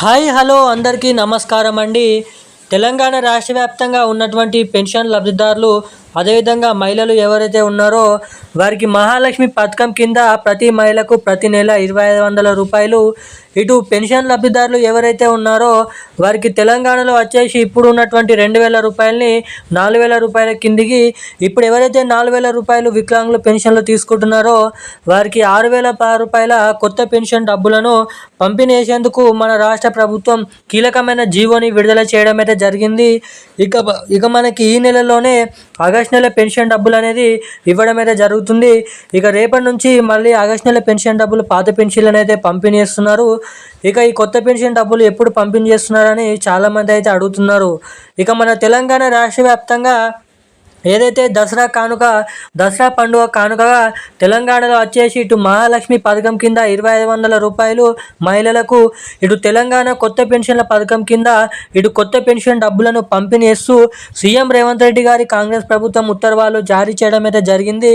Hi hello అందరికీ నమస్కారం అండి. తెలంగాణ రాష్ట్ర వ్యాప్తంగా ఉన్నటువంటి పెన్షన్ లబ్ధిదారులు అదేవిధంగా మహిళలు ఎవరైతే ఉన్నారో వారికి మహాలక్ష్మి పథకం కింద ప్రతి మహిళకు ప్రతి నెల ఇరవై ఐదు వందల రూపాయలు. ఇటు పెన్షన్ లబ్ధిదారులు ఎవరైతే ఉన్నారో వారికి తెలంగాణలో వచ్చేసి ఇప్పుడు ఉన్నటువంటి రెండు వేల రూపాయలని నాలుగు వేల రూపాయల కిందికి ఇప్పుడు ఎవరైతే నాలుగు వేల రూపాయలు వికలాంగులు పెన్షన్లు తీసుకుంటున్నారో వారికి ఆరు వేల రూపాయల కొత్త పెన్షన్ డబ్బులను పంపిణీ చేసేందుకు మన రాష్ట్ర ప్రభుత్వం కీలకమైన జీవోని విడుదల చేయడం అయితే జరిగింది. ఇక ఇక మనకి ఈ నెలలోనే ఆగస్ట్ నెల పెన్షన్ డబ్బులు అనేది ఇవ్వడం అయితే జరుగుతుంది. ఇక రేపటి నుంచి మళ్ళీ ఆగస్ట్ నెల పెన్షన్ డబ్బులు పాత పెన్షన్లను అయితే పంపిణీ చేస్తున్నారు. ఇక ఈ కొత్త పెన్షన్ డబ్బులు ఎప్పుడు పంపిణీ చేస్తున్నారని చాలామంది అయితే అడుగుతున్నారు. ఇక మన తెలంగాణ రాష్ట్ర వ్యాప్తంగా ఏదైతే దసరా కానుక దసరా పండుగ కానుకగా తెలంగాణలో వచ్చేసి ఇటు మహాలక్ష్మి పథకం కింద ఇరవై ఐదు వందల రూపాయలు మహిళలకు ఇటు తెలంగాణ కొత్త పెన్షన్ల పథకం కింద ఇటు కొత్త పెన్షన్ డబ్బులను పంపిణీ చేస్తూ సీఎం రేవంత్ రెడ్డి గారి కాంగ్రెస్ ప్రభుత్వం ఉత్తర్వులు జారీ చేయడం అయితే జరిగింది.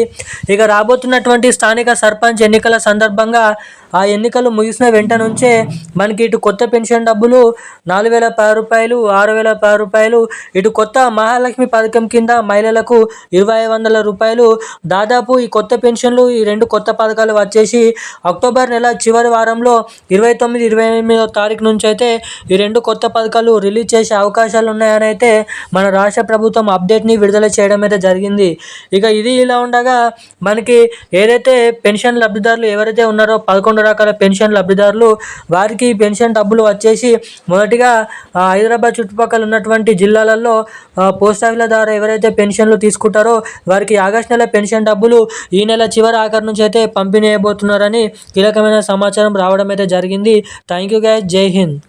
ఇక రాబోతున్నటువంటి స్థానిక సర్పంచ్ ఎన్నికల సందర్భంగా ఆ ఎన్నికలు ముగిసిన వెంట నుంచే మనకి ఇటు కొత్త పెన్షన్ డబ్బులు నాలుగు వేల పది రూపాయలు ఆరు వేల పది రూపాయలు ఇటు కొత్త మహాలక్ష్మి పథకం కింద మహిళలకు ఇరవై ఐదు వందల రూపాయలు. దాదాపు ఈ కొత్త పెన్షన్లు ఈ రెండు కొత్త పథకాలు వచ్చేసి అక్టోబర్ నెల చివరి వారంలో ఇరవై తొమ్మిది ఇరవై ఎనిమిదో తారీఖు నుంచి అయితే ఈ రెండు కొత్త పథకాలు రిలీజ్ చేసే అవకాశాలు ఉన్నాయని అయితే మన రాష్ట్ర ప్రభుత్వం అప్డేట్ని విడుదల చేయడం అయితే జరిగింది. ఇక ఇది ఇలా ఉండగా మనకి ఏదైతే పెన్షన్ లబ్ధిదారులు ఎవరైతే ఉన్నారో పదకొండు రకాల పెన్షన్ లబ్ధిదారులు వారికి పెన్షన్ డబ్బులు వచ్చేసి మొదటిగా హైదరాబాద్ చుట్టుపక్కల ఉన్నటువంటి జిల్లాలలో పోస్ట్ ఆఫీల ద్వారా ఎవరైతే పెన్షన్లు తీసుకుంటారో వారికి ఆగస్ట్ నెల పెన్షన్ డబ్బులు ఈ నెల చివరి ఆఖరి నుంచి అయితే పంపిణీ చేయబోతున్నారని కీలకమైన సమాచారం రావడం అయితే జరిగింది. థ్యాంక్ యూ గైస్ జై హింద్